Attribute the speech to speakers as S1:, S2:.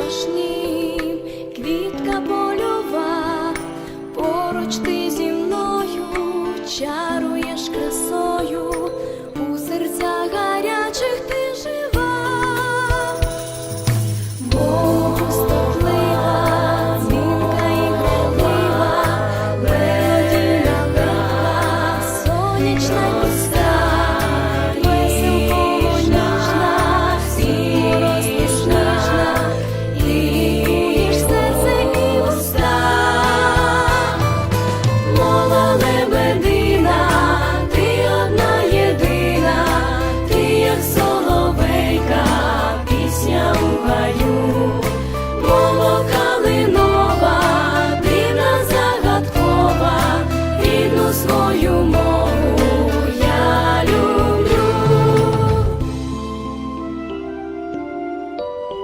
S1: запашнім, квітка польова, поруч ти зі мною чар. Jezus